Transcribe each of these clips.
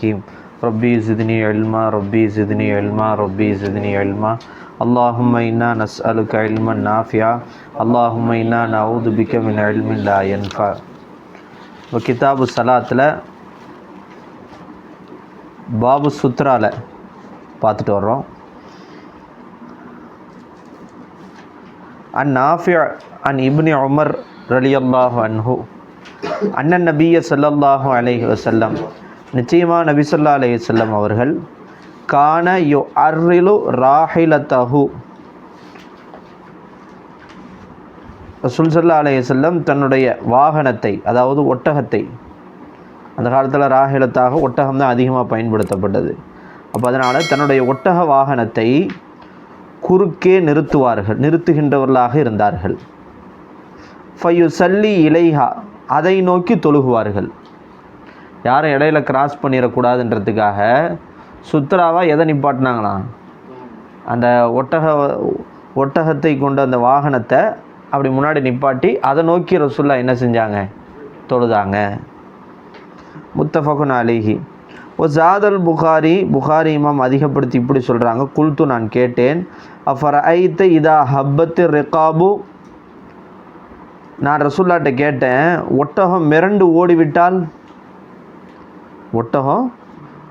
الرحمن الرحيم ربي زدني علما ربي زدني علما ربي زدني علما اللهم إنا نسألك علما نافعا اللهم إنا نعوذ بك من علم لا ينفع இப்போ கிதாபு சலாத்தில் பாபு சுத்ரால பார்த்துட்டு வர்றோம் அன் நாஃபியா அன் இப்னி உமர் ரலியல்லாஹு அன்ஹு அண்ணன் நபிய ஸல்லல்லாஹு அலைஹி வஸல்லம் நிச்சயமாக நபிசல்லா ஸல்லல்லாஹு அவர்கள் கான யு அர்ரிலு ராஹிலத்தஹு. ரசூல் சல்லா செல்லம் தன்னுடைய வாகனத்தை அதாவது ஒட்டகத்தை அந்த காலத்தில் ராகிலத்தாக ஒட்டகம் தான் அதிகமாக பயன்படுத்தப்பட்டது. அப்போ அதனால் தன்னுடைய ஒட்டக வாகனத்தை குறுக்கே நிறுத்துவார்கள் நிறுத்துகின்றவர்களாக இருந்தார்கள். ஃபயு சல்லி இலைஹா அதை நோக்கி தொழுகுவார்கள். யாரும் இடையில கிராஸ் பண்ணிடக்கூடாதுன்றதுக்காக சுத்ராவாக எதை நிப்பாட்டினாங்களாம் அந்த ஒட்டக ஒட்டகத்தை கொண்ட அந்த வாகனத்தை அப்படி முன்னாடி நிப்பாட்டி அதை நோக்கி ரசுல்லா என்ன செஞ்சாங்க? தொழுதாங்க. முத்தஃபகுன் அலிஹி. ஓ ஜாதல் புகாரி புகாரி இமாம் அதிகப்படுத்தி இப்படி சொல்கிறாங்க குல்து நான் கேட்டேன். அஃபர் ஐத்த இதா ஹப்பத்து ரெக்காபு நான் ரசுல்லாட்ட கேட்டேன் ஒட்டகம் மிரண்டு ஓடிவிட்டால் ஒட்டகம்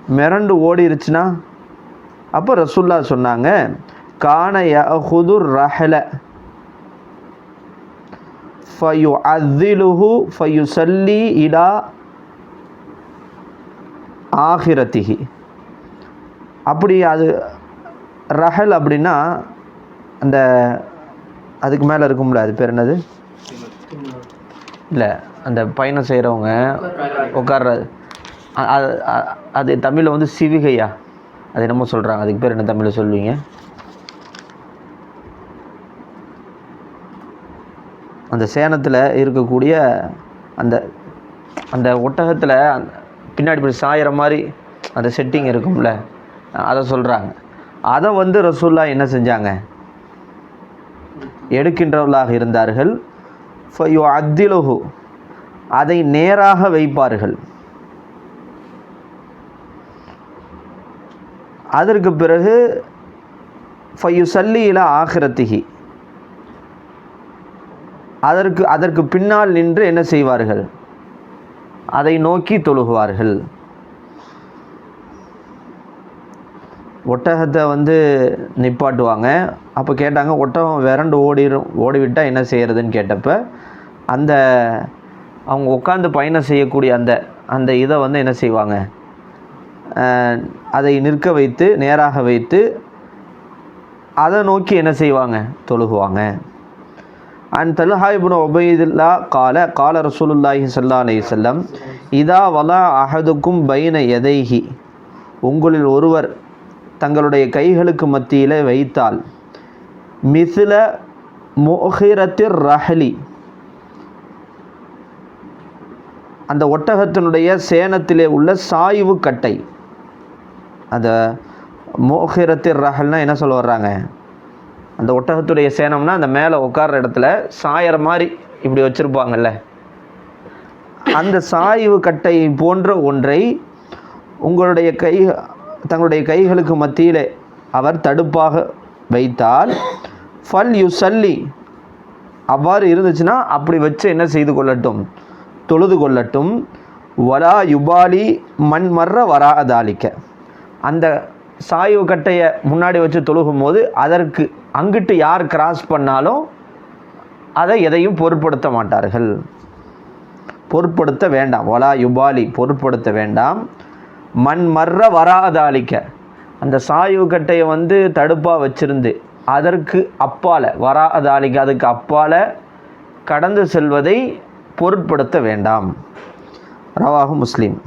மிரண்டு ஓடிருச்சுன்னா அப்போ ரசுல்லா சொன்னாங்க கான யஹுதுர் ரஹல ஃபயு அத்திலுஹு ஃபயு சல்லி இடா ஆஹிரத்திஹி அப்படி அது ரஹல் அப்படின்னா அந்த அதுக்கு மேலே இருக்கும்ல அது பேர் என்னது? இல்லை அந்த பயணம் செய்கிறவங்க உட்கார்றது அது அது தமிழில் வந்து சிவிகையா? அது என்னமோ சொல்கிறாங்க அதுக்கு பேர் என்ன தமிழில் சொல்லுவீங்க? அந்த சேனத்தில் இருக்கக்கூடிய அந்த அந்த ஒட்டகத்தில் பின்னாடி இப்படி சாயிற மாதிரி அந்த செட்டிங் இருக்கும்ல. அதை சொல்கிறாங்க அதை வந்து ரசூல்லா என்ன செஞ்சாங்க? எடுக்கின்றவர்களாக இருந்தார்கள். ஃபயு அத்திலுஹு அதை நேராக வைப்பார்கள். அதற்கு பிறகு ஃபையு சல்லியில ஆகிரத்திகி அதற்கு அதற்கு பின்னால் நின்று என்ன செய்வார்கள்? அதை நோக்கி தொழுகுவார்கள். ஒட்டகத்தை வந்து நிப்பாட்டுவாங்க. அப்போ கேட்டாங்க ஒட்டகம் விரண்டு ஓடிடும் ஓடிவிட்டால் என்ன செய்கிறதுன்னு கேட்டப்ப அந்த அவங்க உட்காந்து பயணம் செய்யக்கூடிய அந்த அந்த இதை வந்து என்ன செய்வாங்க? அதை நிற்க வைத்து நேராக வைத்து அதை நோக்கி என்ன செய்வாங்க? தொழுகுவாங்க. அன் தல்ஹா இப்னு கால கால ரசூலுல்லாஹி சல்லா அலி வஸல்லம் இதா வலா அஹதுக்கும் பைன எதைஹி உங்களில் ஒருவர் தங்களுடைய கைகளுக்கு மத்தியில் வைத்தால் மிசில மோஹிரத்திர் ரஹலி அந்த ஒட்டகத்தினுடைய சேனத்திலே உள்ள சாய்வு கட்டை அந்த மோஹிரத்திர் ரஹல்னா என்ன சொல்ல வர்றாங்க? அந்த ஒட்டகத்துடைய சேனம்னா அந்த மேலே உட்கார்ற இடத்துல சாயற மாதிரி இப்படி வச்சுருப்பாங்கல்ல. அந்த சாய்வு கட்டை போன்ற ஒன்றை உங்களுடைய கை தங்களுடைய கைகளுக்கு மத்தியிலே அவர் தடுப்பாக வைத்தால் ஃபல் யுசல்லி. அவ்வாறு இருந்துச்சுன்னா அப்படி வச்சு என்ன செய்து கொள்ளட்டும்? தொழுது கொள்ளட்டும். வலா யுபாலி மண் மர்ற வராதாலிக்க அந்த சாய்வு கட்டையை முன்னாடி வச்சு தொழுகும் போது அதற்கு அங்கிட்டு யார் கிராஸ் பண்ணாலும் அதை எதையும் பொருட்படுத்த மாட்டார்கள். பொருட்படுத்த வேண்டாம். வலா யுபாலி பொருட்படுத்த வேண்டாம். மண் மர்ற வராதாலிக்க. அந்த சாய்வு கட்டையை வந்து தடுப்பாக வச்சிருந்து அதற்கு அப்பால வராதாளிக்க அதுக்கு அப்பால கடந்து செல்வதை பொருட்படுத்த வேண்டாம். ரவாகு முஸ்லீம்.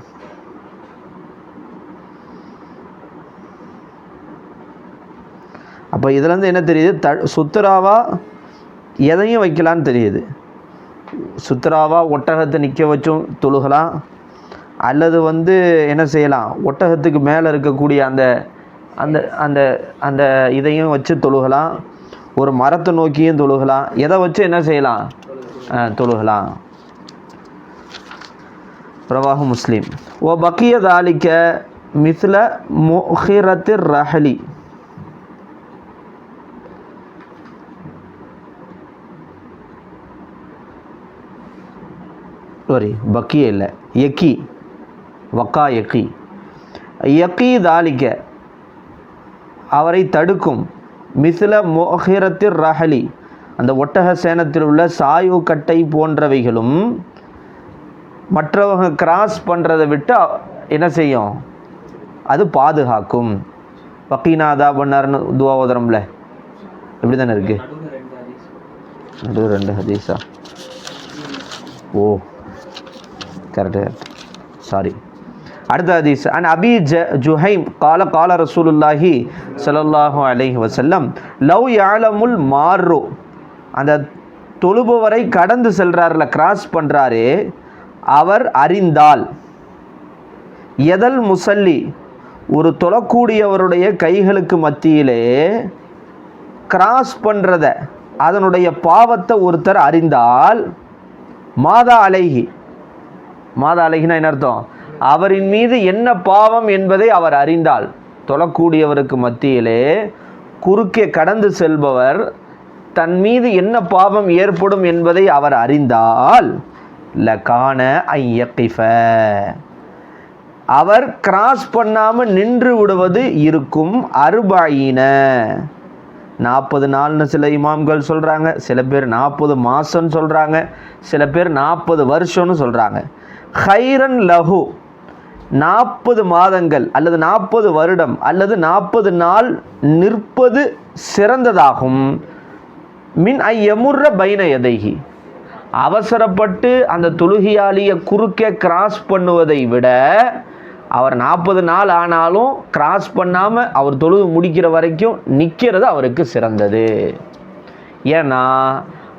அப்போ இதுலேருந்து என்ன தெரியுது? த சுத்தராவா எதையும் வைக்கலான்னு தெரியுது. சுத்தராவா ஒட்டகத்தை நிற்க வச்சும் தொழுகலாம். அல்லது வந்து என்ன செய்யலாம்? ஒட்டகத்துக்கு மேலே இருக்கக்கூடிய அந்த அந்த அந்த அந்த இதையும் வச்சு தொழுகலாம். ஒரு மரத்தை நோக்கியும் தொழுகலாம். எதை வச்சு என்ன செய்யலாம்? தொழுகலாம். பிரவாக முஸ்லீம். ஓ பக்கிய தாலிக்க மிஸ்ல முஹிரத்து ரஹலி. சாரி பக்கிய இல்லை. எக்கி வக்கா எக்கி. யக்கி தாலிக்க அவரை தடுக்கும். மிசில மோஹிரத்திர் ரஹலி அந்த ஒட்டக சேனத்தில் உள்ள சாய்வு கட்டை போன்றவைகளும் மற்றவங்க கிராஸ் பண்ணுறதை விட்டு என்ன செய்யும்? அது பாதுகாக்கும். வக்கீனாதா பண்ணாருன்னு துவாவதரம்ல எப்படி இப்படி தானே இருக்கு? நடுவு ரெண்டு ஹதீஸா? ஓ. கரெக்டு. சாரி அடுத்த ஹதீஸ். அண்ட் அபி ஜ ஜுஹைம் கால கால ரசூலுல்லாஹி ஸல்லல்லாஹு அலைஹி வசல்லம் லவ் யாலமுல் மாறு அந்த தொழுபவரை கடந்து செல்றாருல கிராஸ் பண்ணுறாரு அவர் அறிந்தால் எதல் முசல்லி? ஒரு தொழக்கூடியவருடைய கைகளுக்கு மத்தியிலே கிராஸ் பண்ணுறத அதனுடைய பாவத்தை ஒருத்தர் அறிந்தால் மாதா அலைகி மாதா அலைஹினா என்ன அர்த்தம்? அவரின் மீது என்ன பாவம் என்பதை அவர் அறிந்தால். தொழக்கூடியவருக்கு மத்தியிலே குறுக்கே கடந்து செல்பவர் தன் மீது என்ன பாவம் ஏற்படும் என்பதை அவர் அறிந்தால் லகான ஐயக்கிஃப அவர் கிராஸ் பண்ணாமல் நின்று விடுவது இருக்கும் அருபாயின நாற்பது நாள்னு சில இமாம்கள் சொல்கிறாங்க சில பேர் நாற்பது மாதம்னு சொல்கிறாங்க சில பேர் நாற்பது வருஷம்னு சொல்கிறாங்க ஹைரன் லஹு. நாற்பது மாதங்கள் அல்லது நாற்பது வருடம் அல்லது நாற்பது நாள் நிற்பது சிறந்ததாகும். மின் ஐ எமுர்ற பைன எதைகி அவசரப்பட்டு அந்த தொழுகையாளியை குறுக்கே கிராஸ் பண்ணுவதை விட அவர் நாற்பது நாள் ஆனாலும் கிராஸ் பண்ணாமல் அவர் தொழுது முடிக்கிற வரைக்கும் நிற்கிறது அவருக்கு சிறந்தது. ஏன்னா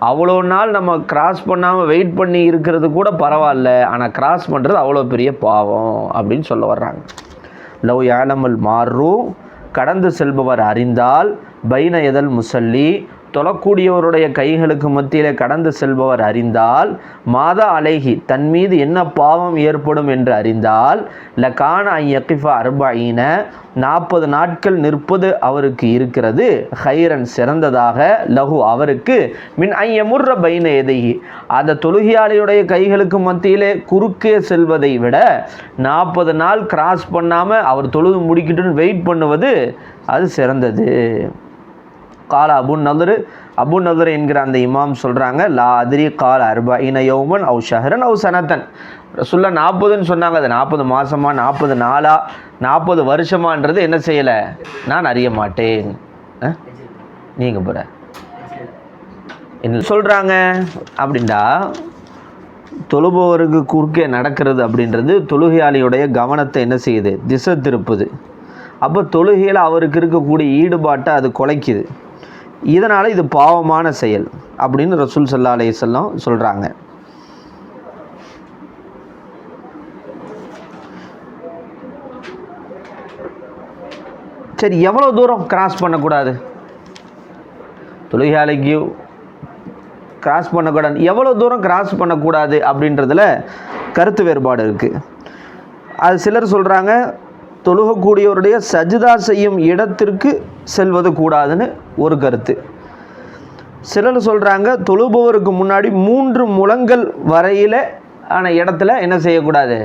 அவ்வளோ நாள் நம்ம கிராஸ் பண்ணாமல் வெயிட் பண்ணி இருக்கிறது கூட பரவாயில்ல. ஆனால் கிராஸ் பண்ணுறது அவ்வளோ பெரிய பாவம் அப்படின்னு சொல்ல வர்றாங்க. லவ் யானமல் மாறும் கடந்து செல்பவர் அறிந்தால் பைன எதல் முசல்லி. தொழக்கூடியவருடைய கைகளுக்கு மத்தியில் கடந்து செல்பவர் அறிந்தால் மாதா அலைகி தன் மீது என்ன பாவம் ஏற்படும் என்று அறிந்தால் லகான ஐயக்கிஃபா அர்பாயின நாற்பது நாட்கள் நிற்பது அவருக்கு இருக்கிறது. ஹைரன் சிறந்ததாக லகு அவருக்கு. மின் ஐயமுர்ற பைன எதைகி அந்த தொழுகியாளியுடைய கைகளுக்கு மத்தியிலே குறுக்கே செல்வதை விட நாற்பது நாள் கிராஸ் பண்ணாமல் அவர் தொழுது முடிக்கட்டுன்னு வெயிட் பண்ணுவது அது சிறந்தது. கால அபு நதுரு அபு நதுர் என்கிற அந்த இமாம் சொல்கிறாங்க லா அதிரி கால அர்பா இன யோமன் அவு ஷஹரன் அவு சனத்தன். சொல்ல நாற்பதுன்னு சொன்னாங்க அது நாற்பது மாதமா நாற்பது நாளா நாற்பது வருஷமான்றது என்ன செய்யலை? நான் அறிய மாட்டேன். நீங்கள் போகிற என்ன சொல்கிறாங்க அப்படின்டா தொழுபவருக்கு குறுக்கே நடக்கிறது அப்படின்றது தொழுகையாளியுடைய கவனத்தை என்ன செய்யுது? திசை திருப்புது. அப்போ தொழுகையில் அவருக்கு இருக்கக்கூடிய ஈடுபாட்டை அது குலைக்குது. இதனால் இது பாவமான செயல் அப்படின்னு ரசூல் சல்லா அலையம் சொல்கிறாங்க சரி எவ்வளோ தூரம் கிராஸ் பண்ணக்கூடாது? தொழுகையாளிக்கு கிராஸ் பண்ணக்கூடாது. எவ்வளோ தூரம் கிராஸ் பண்ணக்கூடாது அப்படின்றதுல கருத்து வேறுபாடு இருக்குது அது சிலர் சொல்கிறாங்க தொழுகக்கூடியவருடைய சஜிதா செய்யும் இடத்திற்கு செல்வது கூடாதுன்னு ஒரு கருத்து. சிலர் சொல்கிறாங்க தொழுபவருக்கு முன்னாடி மூன்று முழங்கள் வரையில் ஆன இடத்துல என்ன செய்யக்கூடாது?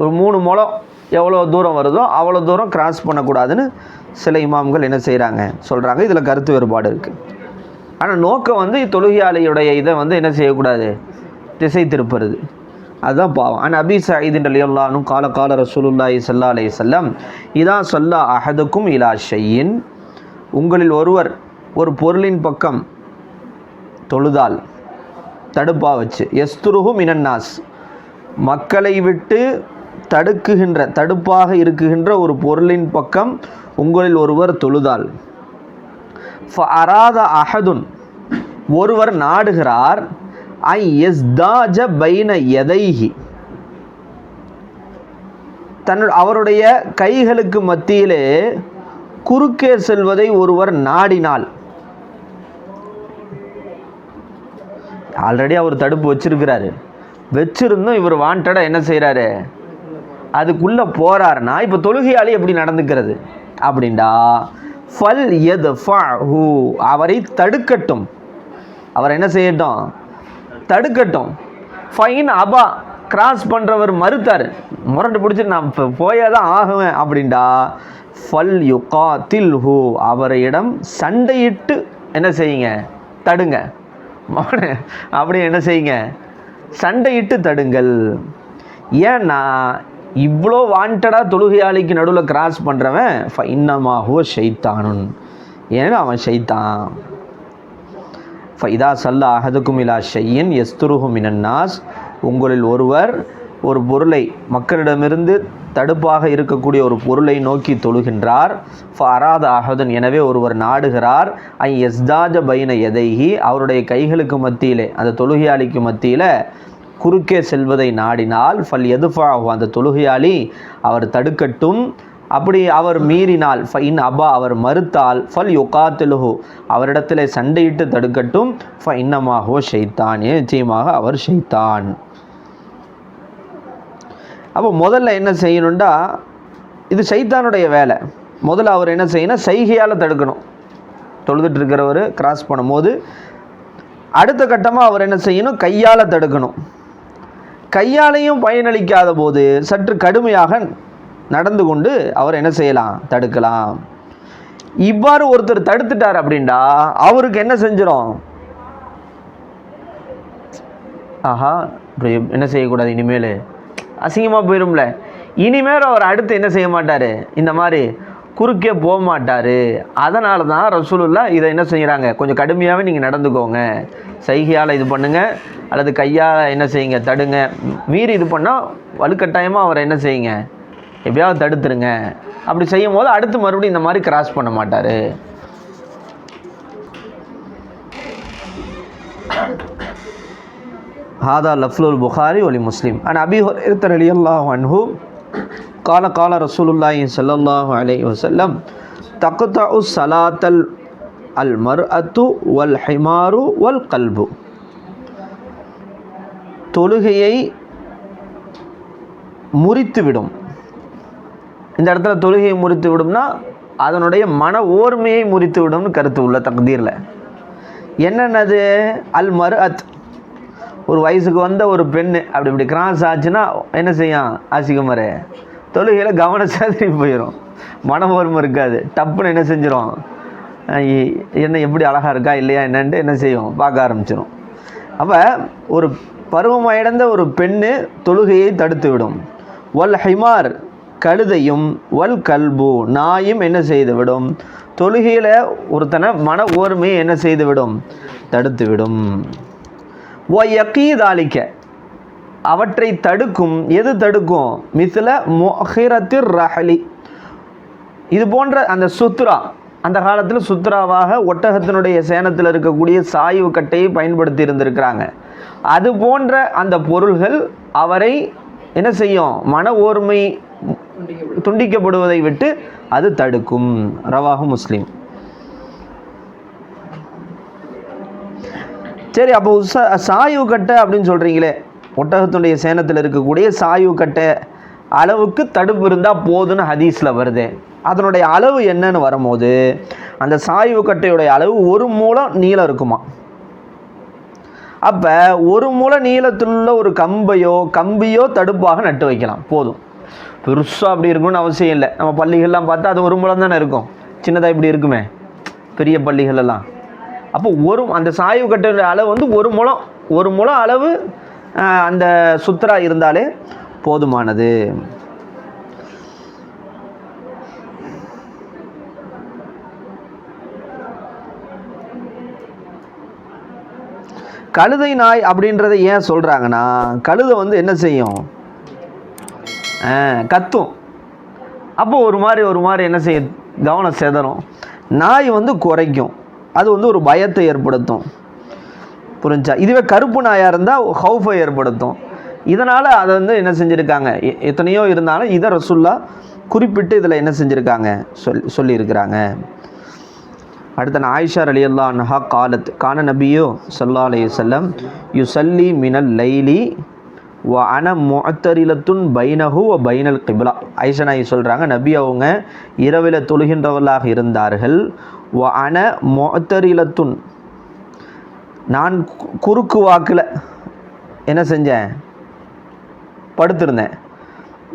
ஒரு மூணு முளம் எவ்வளோ தூரம் வருதோ அவ்வளோ தூரம் கிராஸ் பண்ணக்கூடாதுன்னு சில இமாம்கள் என்ன செய்கிறாங்க சொல்கிறாங்க இதில் கருத்து வேறுபாடு இருக்குது ஆனால் நோக்கம் வந்து தொழுகையாளியுடைய இதை வந்து என்ன செய்யக்கூடாது? திசை திருப்புறது. அதுதான் பாவம். அண்ட் அபி சயீதின் அலியுல்லானும் கால கால ரசூலுல்லாஹி சல்லா அலி செல்லம் இதா சொல்லா அஹதுக்கும் இலா ஷையின் உங்களில் ஒருவர் ஒரு பொருளின் பக்கம் தொழுதால் தடுப்பாக வச்சு எஸ்துருஹு மினன்னாஸ் மக்களை விட்டு தடுக்குகின்ற தடுப்பாக இருக்குகின்ற ஒரு பொருளின் பக்கம் உங்களில் ஒருவர் தொழுதால் அராத அஹதுன் ஒருவர் நாடுகிறார் ஐ எஸ் தாஜ பைன எதைஹி தன் அவருடைய கைகளுக்கு மத்தியிலே குறுக்கே செல்வதை ஒருவர் நாடினால். ஆல்ரெடி அவர் தடுப்பு வச்சிருக்கிறாரு. வச்சிருந்தும் இவர் வாண்டடாக என்ன செய்கிறாரு அதுக்குள்ளே போகிறாருன்னா இப்போ தொழுகையாளி எப்படி நடந்துக்கிறது? அப்படின்டா ஃபல் எத் ஹூ அவரை தடுக்கட்டும். அவர் என்ன செய்யட்டும்? தடுக்கட்டும். ஃபைன் அபா கிராஸ் பண்ணுறவர் மறுத்தார். முரண்டு பிடிச்சிட்டு நான் இப்போ போயே தான் ஆகுவேன் அப்படின்டா. ஃபல் யுகா தில் ஹூ அவரிடம் சண்டையிட்டு என்ன செய்யுங்க? தடுங்க. அப்படி என்ன செய்யுங்க? சண்டையிட்டு தடுங்கள். ஏன்னா இவ்வளோ வாண்டடாக தொழுகையாளிக்கு நடுவில் கிராஸ் பண்ணுறவன் இன்னமாகவோ ஷைத்தானுன் ஏன்னா அவன் ஷைத்தான் ஃபைதா சல்லா அஹதுக்கும் இலா ஷையின் எஸ்துருஹு மினன்னாஸ் உங்களில் ஒருவர் ஒரு பொருளை மக்களிடமிருந்து தடுப்பாக இருக்கக்கூடிய ஒரு பொருளை நோக்கி தொழுகின்றார். ஃபராத அஹதன் எனவே ஒருவர் நாடுகிறார். ஐ எஸ்தாஜ பைன எதைஹி அவருடைய கைகளுக்கு மத்தியிலே அந்த தொழுகையாளிக்கு மத்தியில் குறுக்கே செல்வதை நாடினால் ஃபல் எதுஃபாகும் அந்த தொழுகையாளி அவர் தடுக்கட்டும். அப்படி அவர் மீறினால் ஃபைன் அபா அவர் மறுத்தால் ஃபல் யுகாத்திலுஹு அவரிடத்தில் சண்டையிட்டு தடுக்கட்டும் ஃப இன்னமாகவோ ஷைத்தான் நிச்சயமாக அவர் ஷைத்தான். அப்போ முதல்ல என்ன செய்யணுண்டா இது சைத்தானுடைய வேலை. முதல்ல அவர் என்ன செய்யணும் சைகையால் தடுக்கணும். தொழுதுட்டு இருக்கிறவர் கிராஸ் பண்ணும்போது அடுத்த கட்டமாக அவர் என்ன செய்யணும் கையால் தடுக்கணும். கையாலையும் பயனளிக்காத போது சற்று கடுமையாக நடந்து கொண்டு அவர் என்ன செய்யலாம்? தடுக்கலாம். இவ்வாறு ஒருத்தர் தடுத்துட்டார் அப்படின்டா அவருக்கு என்ன செஞ்சிடும் ஆஹா என்ன செய்யக்கூடாது இனிமேல்? அசிங்கமாக போயிடும்ல இனிமேல் அவர் அடுத்து என்ன செய்ய மாட்டார்? இந்த மாதிரி குறுக்கே போக மாட்டார். அதனால தான் ரசூலுல்லா இதை என்ன செய்கிறாங்க கொஞ்சம் கடுமையாகவே நீங்கள் நடந்துக்கோங்க. சைகையால் இது பண்ணுங்கள் அல்லது கையால் என்ன செய்யுங்க? தடுங்க. மீறி இது பண்ணால் வலுக்கட்டாயமாக அவரை என்ன செய்யுங்க? எப்படியாவது தடுத்துருங்க. அப்படி செய்யும் போது அடுத்து மறுபடியும் இந்த மாதிரி கிராஸ் பண்ண மாட்டார். ஹாதா லஃப்லுல் புகாரி ஒலி முஸ்லீம். அண்ட் அபி ஹுரேரத் அலி அல்லாஹ் அன்ஹு கால கால ரசூலுல்லாஹி ஸல்லல்லாஹு அலைஹி வஸல்லம் தக்தஉ ஸலாத்தல் அல் மர்அத்து வல் ஹிமாரு வல் கல்பு தொழுகையை முறித்துவிடும். இந்த இடத்துல தொழுகையை முறித்து விடும்னா அதனுடைய மன ஓர்மையை முறித்து விடும்னு கருத்து உள்ள தகுதியில் என்னென்னது? அல் மறு அத் ஒரு வயசுக்கு வந்த ஒரு பெண்ணு அப்படி இப்படி கிராஸ் ஆச்சுன்னா என்ன செய்யும்? ஆசிகுமார் தொழுகையில் கவனம் செதறி போயிடும் மன ஓர்மை இருக்காது. டப்புன்னு என்ன செஞ்சிடும் என்ன எப்படி அழகாக இருக்கா இல்லையா என்னன்ட்டு என்ன செய்யும்? பார்க்க ஆரம்பிச்சிடும் அப்போ ஒரு பருவமடைந்த ஒரு பெண்ணு தொழுகையை தடுத்து விடும். ஒல் ஹிமார். கழுதையும் வல் கல்பு நாயும் என்ன செய்துவிடும்? தொழுகையில் ஒருத்தனை மன ஓர்மையை என்ன செய்துவிடும்? தடுத்துவிடும். ஓ யக்கீதாளிக்க அவற்றை தடுக்கும். எது தடுக்கும்? மிசில மொஹிரத்திர் ரஹலி. இது போன்ற அந்த சுத்ரா அந்த காலத்தில் சுத்ராவாக ஒட்டகத்தினுடைய சேனத்தில் இருக்கக்கூடிய சாய்வு கட்டையை பயன்படுத்தி இருந்திருக்கிறாங்க. அது போன்ற அந்த பொருள்கள் அவரை என்ன செய்யும்? மன ஓர்மை துண்டிக்கப்படுவதை. விட்டு அது தடுக்கும். ரவாஹு முஸ்லீம். சரி அப்போ சாய்வு கட்டை அப்படின்னு சொல்கிறீங்களே ஒட்டகத்துடைய சேனத்தில் இருக்கக்கூடிய சாய்வு கட்டை அளவுக்கு தடுப்பு இருந்தால் போதுன்னு ஹதீஸில் வருது. அதனுடைய அளவு என்னன்னு வரும்போது அந்த சாய்வு கட்டையுடைய அளவு ஒரு மூலம் நீளம் இருக்குமா? அப்போ ஒரு முளை நீளத்துள்ள ஒரு கம்பையோ கம்பியோ தடுப்பாக நட்டு வைக்கலாம். போதும். பெருசாக அப்படி இருக்கணும்னு அவசியம் இல்லை. நம்ம பள்ளிகள்லாம் பார்த்தா அது ஒரு முளம் தானே இருக்கும். சின்னதாக இப்படி இருக்குமே. பெரிய பள்ளிகள் எல்லாம் அப்போ ஒரு அந்த சாய்வு கட்டையோட அளவு வந்து ஒரு முளம் ஒரு முளம் அளவு அந்த சுத்தரா இருந்தாலே போதுமானது. கழுதை நாய் அப்படின்றத ஏன் சொல்கிறாங்கன்னா கழுதை வந்து என்ன செய்யும்? கத்தும். அப்போ ஒரு மாதிரி ஒரு மாதிரி என்ன செய்யும் கவனம் செதறும். நாய் வந்து குறைக்கும். அது வந்து ஒரு பயத்தை ஏற்படுத்தும். புரிஞ்சா? இதுவே கருப்பு நாயாக இருந்தால் ஹவுஃபை ஏற்படுத்தும். இதனால் அதை வந்து என்ன செஞ்சுருக்காங்க? எ- எத்தனையோ இருந்தாலும் இதை ரசுல்லா குறிப்பிட்டு இதில் என்ன செஞ்சுருக்காங்க? சொல் சொல்லியிருக்கிறாங்க. அடுத்த ஆயிஷா அலி அல்லா அன்ஹா காலத். கான நபியோ சல்லா அலைஹி வஸல்லம் யுசல்லி மினல் லைலி வ அன முத்தரிலத்துன் பைனஹு வ பைனல் கிபிலா. ஐஷா நாயி சொல்கிறாங்க நபி அவங்க இரவில் தொழுகின்றவர்களாக இருந்தார்கள். வ அன முத்தரிலத்துன் நான் குறுக்கு வாக்கில் என்ன செஞ்சேன்? படுத்திருந்தேன்.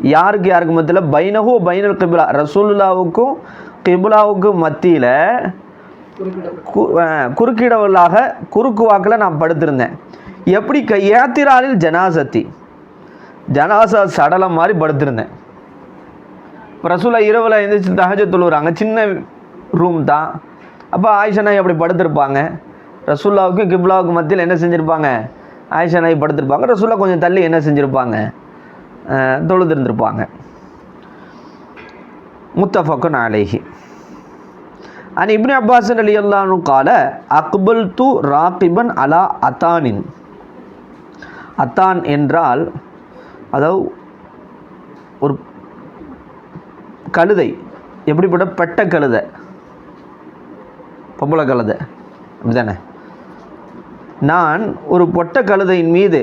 யாருக்கு யாருக்கு மத்தியில்? பைனஹு பைனல் கிபிலா. ரசூலுல்லாவுக்கும் கிபிலாவுக்கும் மத்தியில் கு- குறுக்கு வாக்கில் நான் படுத்திருந்தேன். எப்படி க ஏத்திராலில் ஜனாசத்தி. ஜனாசா சடலம் மாதிரி படுத்திருந்தேன். இப்போ ரசூலா இரவில் எழுந்திரிச்சு தஹஜ தொழுகிறாங்க சின்ன ரூம் தான். அப்போ ஆயிஷா நாய் அப்படி படுத்திருப்பாங்க. ரசூல்லாவுக்கும் கிப்லாவுக்கும் மத்தியில் என்ன செஞ்சுருப்பாங்க? ஆயிஷா நாய் படுத்திருப்பாங்க. ரசூல்லா கொஞ்சம் தள்ளி என்ன செஞ்சுருப்பாங்க? தொழுதிருந்திருப்பாங்க. முத்தஃபக்குன் அலைஹி. அன் இப்னு அப்பாசன் அலி அல்லானு கால அக்பல் து ராகிபன் அலா அத்தானின் அத்தான் என்றால் அதாவது ஒரு கழுதை எப்படிப்பட்ட பெட்ட கழுதை பொம்பளை கழுதை அப்படிதானே நான் ஒரு பொட்ட கழுதையின் மீது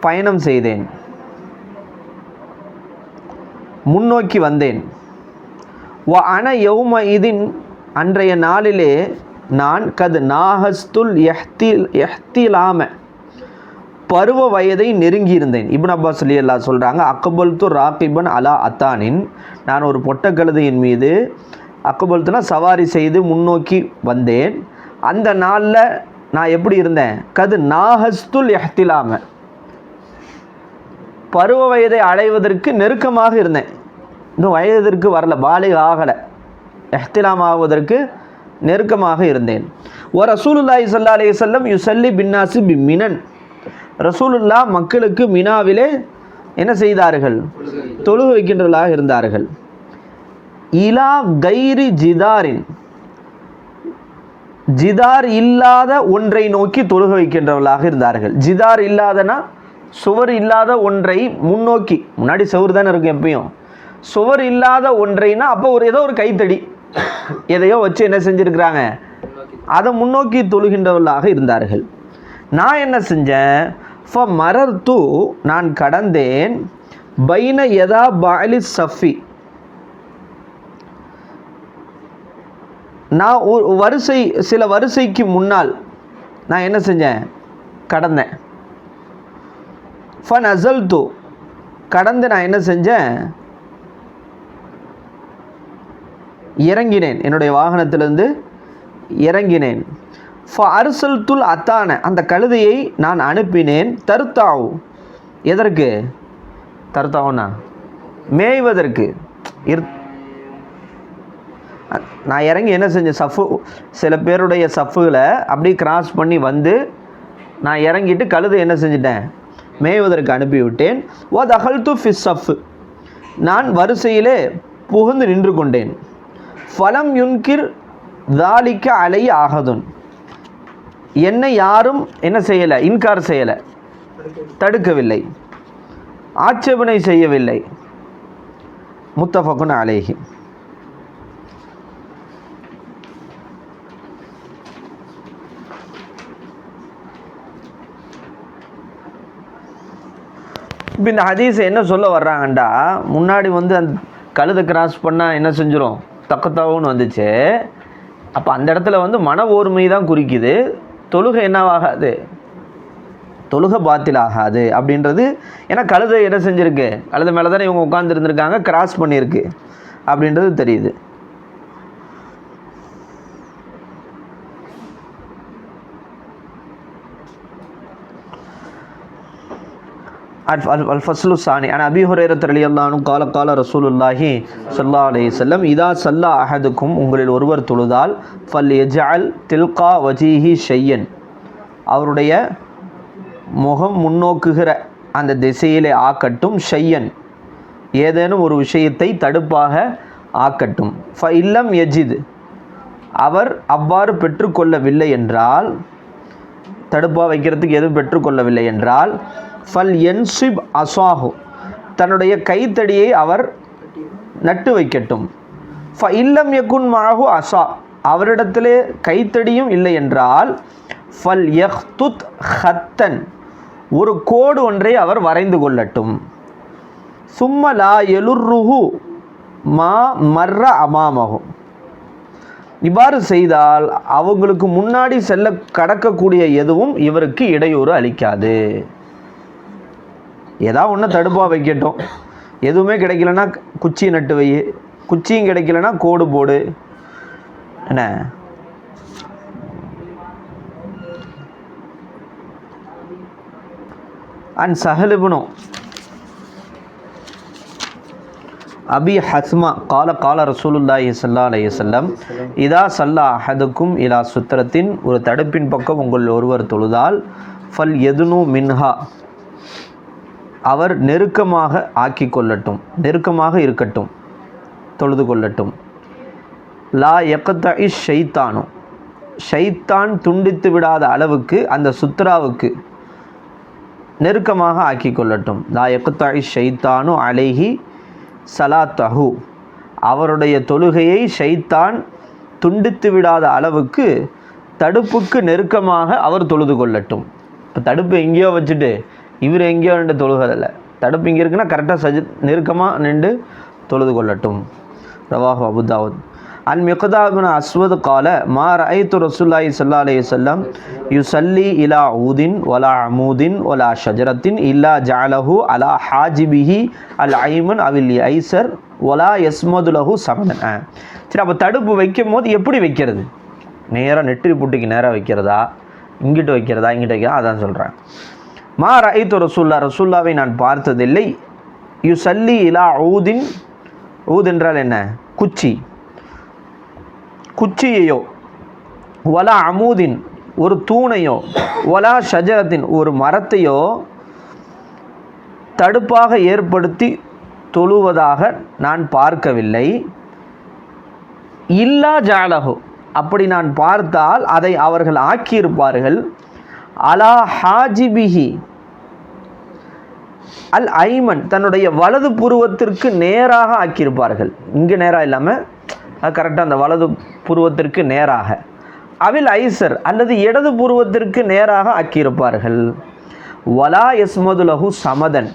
பயணம் செய்தேன். முன்னோக்கி வந்தேன். வ அன யௌம இதின் அன்றைய நாளிலே நான் கது நாஹஸ்துல் எஹ்தில் எஹ்திலாம பருவ வயதை நெருங்கியிருந்தேன். இப்னு அப்பாஸ் அலி அல்லா சொல்கிறாங்க அக்கபல் து ராகிபன் அலா அத்தானின். நான் ஒரு பொட்டக்கழுதையின் மீது அக்கபல்துனா சவாரி செய்து முன்னோக்கி வந்தேன். அந்த நாளில் நான் எப்படி இருந்தேன்? கது நாஹஸ்துல் எஹ்திலாம. பருவ வயதை அடைவதற்கு நெருக்கமாக இருந்தேன். இன்னும் வயதிற்கு வரல பாலை ஆகலை. எஹ்திலாம் நெருக்கமாக இருந்தேன். ஓ ரசூலுல்லாஹி சல்லா அலி சொல்லம் யுசல்லி பின்னாசி பி மினன் ரசூலுல்லா மக்களுக்கு மினாவிலே என்ன செய்தார்கள்? தொழுகு வைக்கின்றவர்களாக இருந்தார்கள். இலா கைரி ஜிதாரின். ஜிதார் இல்லாத ஒன்றை நோக்கி தொழுக வைக்கின்றவர்களாக இருந்தார்கள். ஜிதார் இல்லாதனா? சுவர் இல்லாத ஒன்றை முன்னோக்கி. முன்னாடி சுவர் தானே இருக்கும் எப்பயும். சுவர் இல்லாத ஒன்றைனா அப்போ ஒரு ஏதோ ஒரு கைத்தடி. எதையோ வச்சு என்ன செஞ்சுருக்கிறாங்க? அதை முன்னோக்கி தொழுகின்றவர்களாக இருந்தார்கள். நான் என்ன செஞ்சேன்? ஃப மரர் தூ நான் கடந்தேன். பைன எதா பாலி சஃபி. நான் ஒரு வரிசை சில வரிசைக்கு முன்னால் நான் என்ன செஞ்சேன்? கடந்தேன். ஃபன் அசல் தூ கடந்து நான் என்ன செஞ்சேன்? இறங்கினேன். என்னுடைய வாகனத்திலிருந்து இறங்கினேன். ஃப அரிசல் துல் அத்தான அந்த கழுதையை நான் அனுப்பினேன். தருத்தாவு. எதற்கு? தருத்தாவுனா? மேய்வதற்கு. இர் நான் இறங்கி என்ன செஞ்சேன்? சஃபு சில பேருடைய சஃபுகளை அப்படியே கிராஸ் பண்ணி வந்து நான் இறங்கிட்டு கழுதை என்ன செஞ்சிட்டேன்? மேய்வதற்கு அனுப்பிவிட்டேன். ஓ தகல் து ஃபிஸ் சஃப். நான் வரிசையிலே புகுந்து நின்று கொண்டேன். ஃபலம் யுன்கிர் தாலிக்க அலை ஆகதுன். என்னை யாரும் என்ன செய்யலை? இன்கார் செய்யலை. தடுக்கவில்லை. ஆட்சேபனை செய்யவில்லை. முத்தஃபகுன் அலேஹி. இப்போ இந்த ஹதீஸ் என்ன சொல்ல வர்றாங்கண்டா? முன்னாடி வந்து அந்த கழுதை கிராஸ் பண்ணால் என்ன செஞ்சிடும் தக்கத்தாவுன்னு வந்துச்சு. அப்போ அந்த இடத்துல வந்து மன ஓர்மை தான் குறிக்குது. தொழுகை என்னவாகாது? தொழுகை பாத்தில் ஆகாது அப்படின்றது ஏன்னா கழுதை என்ன செஞ்சுருக்கு? கழுதை மேலே தானே இவங்க உட்காந்துருந்துருக்காங்க கிராஸ் பண்ணியிருக்கு அப்படின்றது தெரியுது. الفصل الثاني عن ابي هريره رضي الله عنه قال قال رسول الله صلى الله عليه وسلم اذا صلى احدكم உங்களில் ஒருவர் தொழுதால் فليجعل تلقى وجهه شيئا அவருடைய முகம் முன்னோக்குகிற அந்த திசையிலே ஆக்கட்டும் ஷையன் ஏதேனும் ஒரு விஷயத்தை தடுப்பாக ஆக்கட்டும் ஃப இல்லம் எஜித் அவர் அவ்வாறு பெற்றுக்கொள்ளவில்லை என்றால் தடுப்பாக வைக்கிறதுக்கு எதுவும் பெற்றுக்கொள்ளவில்லை என்றால் ஃபல் என்சிப் அசாஹு. தன்னுடைய கைத்தடியை அவர் நட்டு வைக்கட்டும். ஃப இல்லம் யகுன் மாஹு அசா. அவரிடத்திலே கைத்தடியும் இல்லை என்றால் ஃபல் யஹ்துத் ஹத்தன். ஒரு கோடு ஒன்றை அவர் வரைந்து கொள்ளட்டும். சும்மலா எலுர்ருஹு மா மர்ற அமாமகும் இவ்வாறு செய்தால் அவங்களுக்கு முன்னாடி செல்ல கடக்கக்கூடிய எதுவும் இவருக்கு இடையூறு அளிக்காது. ஏதாவது ஒன்று தடுப்பாக வைக்கட்டும். எதுவுமே கிடைக்கலன்னா குச்சியை நட்டு வை. குச்சியும் கிடைக்கலன்னா கோடு போடு. என்ன? அண்ட் சஹலிபுனும் அபி ஹஸ்மா கால கால ரசூலுல்லாஹி சல்லா அலைஹி செல்லம் இதா சல்லா அஹதுக்கும் இலா சுத்திரத்தின் ஒரு தடுப்பின் பக்கம் உங்கள் ஒருவர் தொழுதால் ஃபல் எதுனு மின்ஹா. அவர் நெருக்கமாக ஆக்கி கொள்ளட்டும் நெருக்கமாக இருக்கட்டும் தொழுது கொள்ளட்டும். லா எக்கத்த இஷ் ஷைத்தான் துண்டித்து விடாத அளவுக்கு அந்த சுத்ராவுக்கு நெருக்கமாக ஆக்கி கொள்ளட்டும். லா எக்கத்த இஷ் ஷைத்தானு அலைஹி சலாத்தஹு. அவருடைய தொழுகையை ஷைத்தான் துண்டித்து விடாத அளவுக்கு தடுப்புக்கு நெருக்கமாக அவர் தொழுது கொள்ளட்டும். இப்போ தடுப்பு எங்கேயோ வச்சுட்டு இவர் எங்கேயோ நின்று தொழுகிறதில்ல தடுப்பு இங்கே இருக்குன்னா கரெக்டாக சஜி நெருக்கமாக நின்று தொழுது கொள்ளட்டும். ரவாஹு அபுதாவுத் அன் மிகதாபின் அஸ்வது கால மா ரஐத்து ரசூல்லாய் சல்லா சொல்லம் யு சல்லி இலா ஊதின் ஒலா அமூதின் ஒலா ஷஜரத்தின் இல்லா ஜாலஹு அலா ஹாஜிபிஹி அல் ஐமன் அவில் ஐசர் ஒலா எஸ்மதுலஹு சமதன். ஆ. சரி அப்போ தடுப்பு வைக்கும் போது எப்படி வைக்கிறது? நேராக நெற்றி புட்டிக்கு நேராக வைக்கிறதா? இங்கிட்டு வைக்கிறதா? இங்கிட்டு வைக்கிறதா? அதான் சொல்கிறேன் மா ரஹித்து ரசூல்லா ரசூல்லாவை நான் பார்த்ததில்லை. யுசல்லி இலா ஊதின் ஊத் என்றால் என்ன? குச்சி. குச்சியையோ வலா அமூதின் ஒரு தூணையோ வலா ஷஜரத்தின் ஒரு மரத்தையோ தடுப்பாக ஏற்படுத்தி தொழுவதாக நான் பார்க்கவில்லை. இல்லா ஜாலகோ அப்படி நான் பார்த்தால் அதை அவர்கள் ஆக்கியிருப்பார்கள். அலா ஹாஜிபிஹி அல் ஐமன் தன்னுடைய வலது புருவத்திற்கு நேராக ஆக்கியிருப்பார்கள். இங்கே நேராக இல்லாமல் கரெக்டாக அந்த வலது புருவத்திற்கு நேராக. அவில் ஐசர் அல்லது இடது புருவத்திற்கு நேராக ஆக்கியிருப்பார்கள். வலா யஸ்மதுலஹு சமதன்.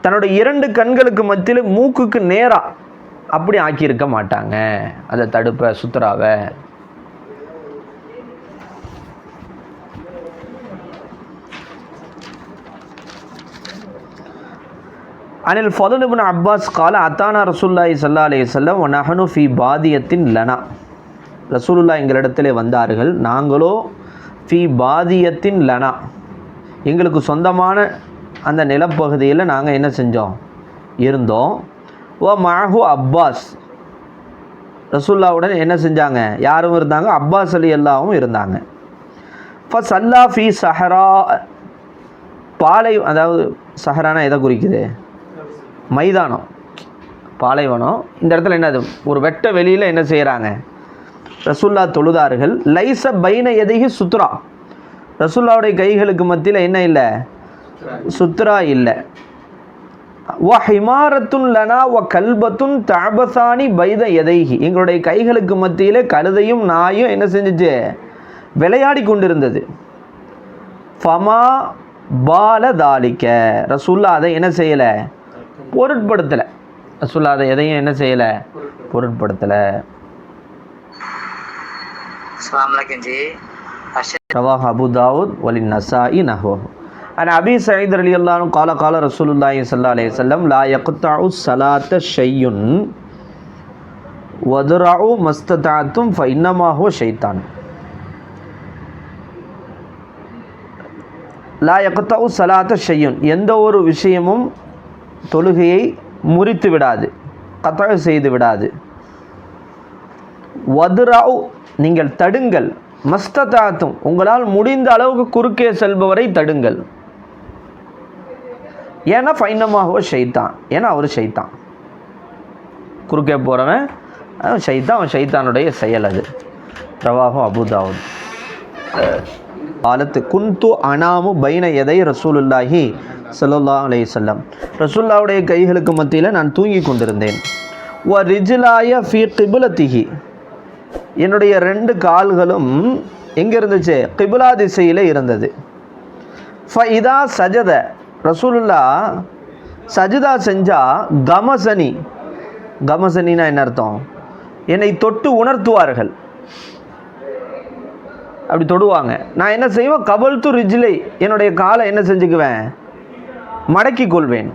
தன்னுடைய இரண்டு கண்களுக்கு மத்தியில் மூக்குக்கு நேராக அப்படி ஆக்கியிருக்க மாட்டாங்க. அதை தடுப்பை சுத்துறாவை. அனில் ஃபதுல் அப்பாஸ் கால அத்தானா ரசூல்லாய் சல்லா அலி சொல்லம் நஹனு ஃபி பாதியத்தின் லனா. ரசூலுல்லா எங்களிடத்திலே வந்தார்கள் நாங்களோ ஃபி பாதியத்தின் லனா. எங்களுக்கு சொந்தமான அந்த நிலப்பகுதியில் நாங்கள் என்ன செஞ்சோம்? இருந்தோம். ஓ மாஹு அப்பாஸ். ரசூல்லாவுடன் என்ன செஞ்சாங்க? யாரும் இருந்தாங்க அப்பாஸ் அலி அல்லாவும் இருந்தாங்க. ஃப சல்லா ஃபி சஹரா. பாலை அதாவது சஹரானா எதை குறிக்குது? மைதானம் பாலைவனம். இந்த இடத்துல என்னது ஒரு வெட்ட வெளியில் என்ன செய்கிறாங்க ரசுல்லா தொழுதார்கள். லைச பைன எதைகி சுத்ரா. ரசுல்லாவுடைய கைகளுக்கு மத்தியில் என்ன இல்லை? சுத்ரா இல்லை. வ ஹிமாரத்துன் லனா வ கல்பத்துன் தாபசானி பைத எதைகி எங்களுடைய கைகளுக்கு மத்தியில் கழுதையும் நாயும் என்ன செஞ்சுச்சு? விளையாடி கொண்டிருந்தது. ஃபமா பால தாலிக்க. ரசுல்லா அதை என்ன செய்யலை? பொருட்படுத்தலை. சொல்லாத எதையும் என்ன செய்யலை? பொருட்படுத்தலை. ரவாஹ் அபு தாவூத் வலி நசாயி நஹோ அண்ட் அபி சயீத் அலி அல்லாலும் கால கால ரசூலுல்லாஹி சல்லா அலே செல்லம் லா யக்குத்தாவு சலாத்த ஷையுன். வதுராவு மஸ்ததாத்தும் ஃபைன்னமாகோ ஷைத்தான். லா யக்குத்தாவு சலாத்த ஷையுன். எந்த ஒரு விஷயமும் தொழுகையை முறித்து விடாது கத்தழ செய்து விடாது. வதுராவ் நீங்கள் தடுங்கள். மஸ்ததாத்தும் உங்களால் முடிந்த அளவுக்கு குறுக்கே செல்பவரை தடுங்கள். ஏன்னா ஃபைனமாகவோ ஷைத்தான். ஏன்னா அவர் ஷைத்தான். குறுக்கே போகிறவன் அவன் ஷைத்தான் அவன் ஷைத்தானுடைய செயல் அது. பிரவாகம் அபுதாவுத் காலத்து குந்து அனாமு பைன எதை ரசூலுல்லாஹி ஸல்லல்லாஹு அலைஹி சொல்லம் ரசுல்லாவுடைய கைகளுக்கு மத்தியில் நான் தூங்கி கொண்டிருந்தேன். ஓ ரிஜிலாய ஃபி திகி என்னுடைய ரெண்டு கால்களும் எங்கே இருந்துச்சு? கிபுலா திசையில் இருந்தது. ஃபஇதா சஜத. ரசூலுல்லா சஜிதா செஞ்சால் கமசனி. கமசனினா என்ன அர்த்தம்? என்னை தொட்டு உணர்த்துவார்கள். அப்படி தொடுவாங்க. நான் என்ன செய்வேன்? கபல் து ரிஜிலை என்னுடைய காலை என்ன செஞ்சுக்குவேன்? மடக்கிக் கொள்வேன்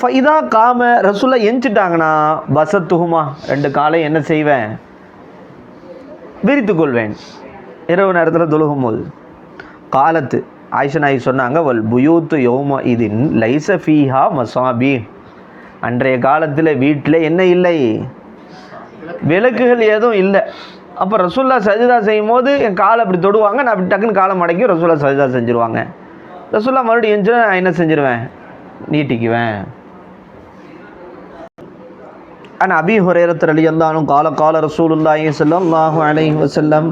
ஃபைதா காம ரசுல்லா எஞ்சிட்டாங்கன்னா பசத்துகுமா ரெண்டு காலை என்ன செய்வேன்? விரித்து கொள்வேன் இரவு நேரத்தில் தொழுகும் போது காலத்து ஆயிஷா சொன்னாங்க வல் புயூத்து யோம இதின் லைச ஃபீஹா மசாபி. அன்றைய காலத்தில் வீட்டில் என்ன இல்லை? விளக்குகள் எதுவும் இல்லை. அப்போ ரசூல்லா சஜிதா செய்யும் போது என் காலை அப்படி தொடுவாங்க நான் அப்படி டக்குன்னு காலை மடக்கி ரசூல்லா சஜிதா செஞ்சுருவாங்க. ரசுல்லா மறுபடியும் எஞ்சினா நான் என்ன செஞ்சிருவேன்? நீட்டிக்குவேன். அண்ட் அபி ஹுரேரத் அலி அல்லானும் கால கால ரசூலுல்லாஹி சல்லாஹூ அலைஹி வசல்லம்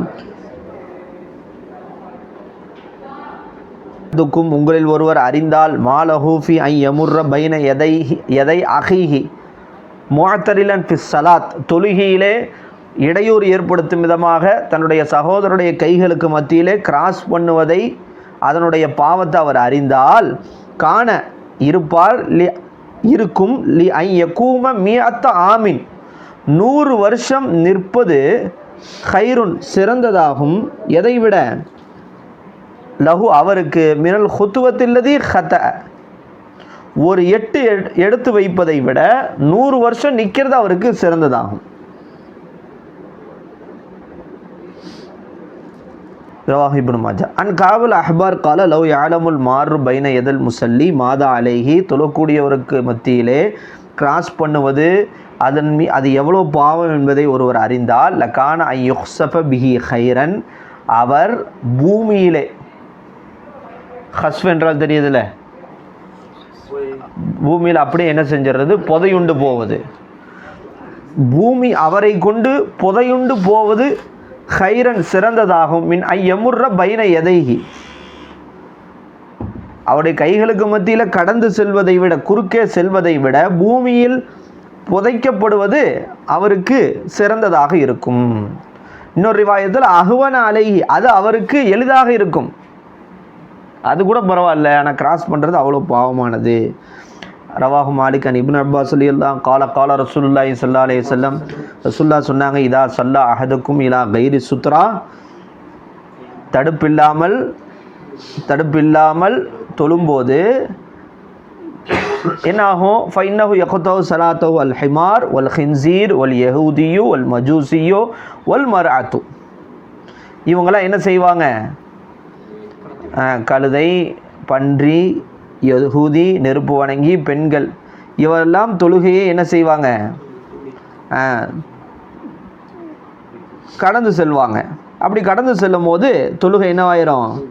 துக்கும் உங்களில் ஒருவர் அறிந்தால் மாலஹூஃபி ஐ யமுர்ர பைன எதை எதை அகிஹி முகத்தரிலன் ஃபிஸ் சலாத். தொழுகியிலே இடையூறு ஏற்படுத்தும் விதமாக தன்னுடைய சகோதரருடைய கைகளுக்கு மத்தியிலே கிராஸ் பண்ணுவதை அதனுடைய பாவத்தை அவர் அறிந்தால் காண இருப்பார் லி இருக்கும் லி ஐ யக்கூம மியத்த ஆமின். நூறு வருஷம் நிற்பது ஹைருன் சிறந்ததாகும். எதைவிட? லஹு அவருக்கு மினல் ஹுத்துவத்தில்லதி ஹத ஒரு எட்டு எடுத்து வைப்பதை விட நூறு வருஷம் நிற்கிறது அவருக்கு சிறந்ததாகும். ரவாஹ் இப்னு மாஜா. அன் காவல் அஹ்பார் கால லவ் யாலமுல் மாறு பைன எதல் முசல்லி மாதா அலைஹி தொழக்கூடியவருக்கு மத்தியிலே கிராஸ் பண்ணுவது அதன் மீ அது எவ்வளோ பாவம் என்பதை ஒருவர் அறிந்தால் லக்கான ஐ யுஹ்சஃப பிஹி ஹைரன் அவர் பூமியிலே ஹஸ்வ் என்றால் தெரியுதுல்ல பூமியில் அப்படியே என்ன செஞ்சிடுறது? புதையுண்டு போவது. பூமி அவரை கொண்டு புதையுண்டு போவது ஹைரன் சிறந்ததாகும். மின் ஐயமுர்ற பைன எதைகி அவருடைய கைகளுக்கு மத்தியில் கடந்து செல்வதை விட குறுக்கே செல்வதை விட பூமியில் புதைக்கப்படுவது அவருக்கு சிறந்ததாக இருக்கும். இன்னொரு ரிவாயத்தில் அகுவன அலைகி அது அவருக்கு எளிதாக இருக்கும். அது கூட பரவாயில்ல ஆனால் கிராஸ் பண்ணுறது அவ்வளோ பாவமானது. ரவாஹு மாலிக் அன் இப்னு அப்பா சொல்லியெல்லாம் கால கால ரசூலுல்லாஹி சல்லா அலைஹி வஸல்லம். ரசூல்லா சொன்னாங்க இதா சல்லா அஹதுக்கும் இலா கைரி சுத்ரா. தடுப்பில்லாமல் தடுப்பில்லாமல் தொழும்போது என்னாகும்? ஃபைன்னஹு யகுத்தஹு சலாத்தோ அல் ஹிமார் வல் ஹின்சீர் வல் யஹூதியோ வல் மஜூசியோ வல் மர்அத்து. இவங்கெல்லாம் என்ன செய்வாங்க? கழுதை பன்றி யகுதி நெருப்பு வணங்கி பெண்கள். இவரெல்லாம் தொழுகையை என்ன செய்வாங்க? கடந்து செல்வாங்க. அப்படி கடந்து செல்லும் போது தொழுகை என்னவாயிரும்?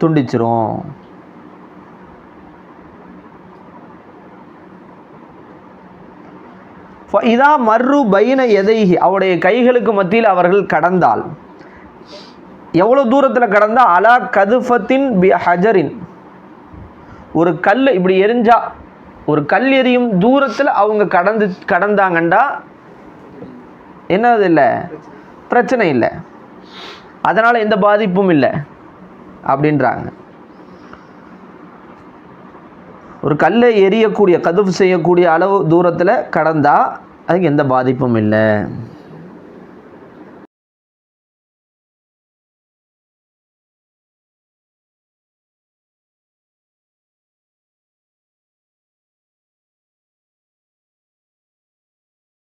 துண்டிச்சிரும். இதா மர்ரு பைன எதை அவருடைய கைகளுக்கு மத்தியில் அவர்கள் கடந்தால். எவ்வளோ தூரத்தில் கடந்தால்? அலா கதுஃபத்தின் பி ஹஜரின். ஒரு கல் இப்படி எரிஞ்சா ஒரு கல் எரியும் தூரத்தில் அவங்க கடந்து கடந்தாங்கண்டா என்னது இல்லை? பிரச்சனை இல்லை. அதனால் எந்த பாதிப்பும் இல்லை. அப்படின்றாங்க. ஒரு கல்லை எரியக்கூடிய கதுவு செய்யக்கூடிய அளவு தூரத்தில் கடந்தால் அதுக்கு எந்த பாதிப்பும் இல்லை.